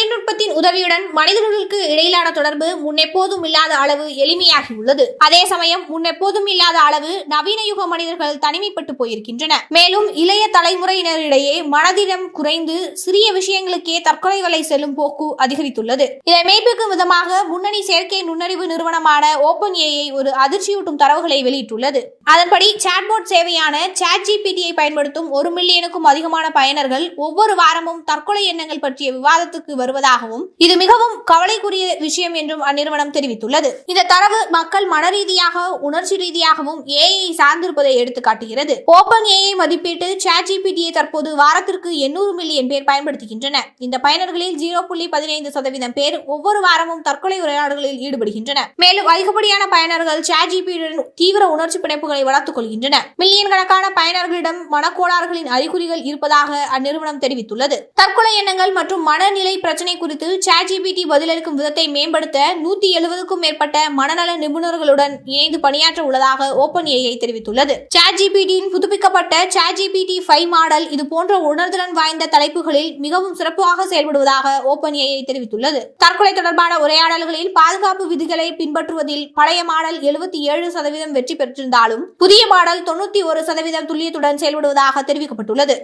தொழில்நுட்பத்தின் உதவியுடன் மனிதர்களுக்கு இடையிலான தொடர்பு முன்னெப்போதும் இல்லாத அளவு எளிமையாகியுள்ளது. அதே சமயம் முன்னெப்போதும் இல்லாத அளவு நவீன யுக மனிதர்கள் தனிமைப்பட்டு போயிருக்கின்றன. மேலும் இளைய தலைமுறையினரிடையே மனதிடம் குறைந்து சிறிய விஷயங்களுக்கே தற்கொலை வலை செல்லும் போக்கு அதிகரித்துள்ளது. இதை மெய்ப்பிக்கும் விதமாக முன்னணி செயற்கை நுண்ணறிவு நிறுவனமான ஓபன் ஏஐ ஒரு அதிர்ச்சியூட்டும் தரவுகளை வெளியிட்டுள்ளது. அதன்படி சாட்போட் சேவையான சாட் ஜிபிடியை பயன்படுத்தும் ஒரு மில்லியனுக்கும் அதிகமான பயனர்கள் ஒவ்வொரு வாரமும் தற்கொலை எண்ணங்கள் பற்றிய விவாதத்துக்கு வரும் வருவதாகவும் இது மிகவும் கவலைக்குரிய விஷயம் என்றும் அந்நிறுவனம் தெரிவித்துள்ளது. இந்த தரவு மக்கள் மனரீதியாக உணர்ச்சி ரீதியாகவும் ஏஐ சார்ந்திருப்பதை எடுத்து காட்டுகிறது. ஓபன் ஏஐ மதிப்பீட்டு சாட் ஜிபிடியை தற்போது வாரத்திற்கு எண்ணூறு மில்லியன் பேர் பயன்படுத்துகின்றனர். இந்த பயனர்களில் ஜீரோ புள்ளி பதினைந்து சதவீதம் பேர் ஒவ்வொரு வாரமும் தற்கொலை உரையாடல்களில் ஈடுபடுகின்றனர். மேலும் அதிகப்படியான பயனர்கள் சாட் ஜிபிடியுடன் தீவிர உணர்ச்சி பிணைப்புகளை வளர்த்துக் கொள்கின்றனர். மில்லியன் கணக்கான பயனர்களிடம் மனக்கோளாறுகளின் அறிகுறிகள் இருப்பதாக அந்நிறுவனம் தெரிவித்துள்ளது. தற்கொலை எண்ணங்கள் மற்றும் மனநிலை பிரச்சனை குறித்து சாட்ஜிபிடி பதிலளிக்கும் விதத்தை மேம்படுத்த நூத்தி எழுபதுக்கும் மேற்பட்ட மனநல நிபுணர்களுடன் இணைந்து பணியாற்ற உள்ளதாக ஓபன் ஏஐ தெரிவித்துள்ளது. சாட்ஜிபிடியின் புதுப்பிக்கப்பட்ட சாட்ஜிபிடி ஃபைவ் மாடல் இது போன்ற உணர்திறன் வாய்ந்த தலைப்புகளில் மிகவும் சிறப்பாக செயல்படுவதாக ஓபன் ஏஐ தெரிவித்துள்ளது. தற்கொலை தொடர்பான உரையாடல்களில் பாதுகாப்பு விதிகளை பின்பற்றுவதில் பழைய மாடல் எழுபத்தி ஏழு சதவீதம் வெற்றி பெற்றிருந்தாலும் புதிய மாடல் தொண்ணூத்தி ஒரு சதவீதம் துல்லியத்துடன் செயல்படுவதாக தெரிவிக்கப்பட்டுள்ளது.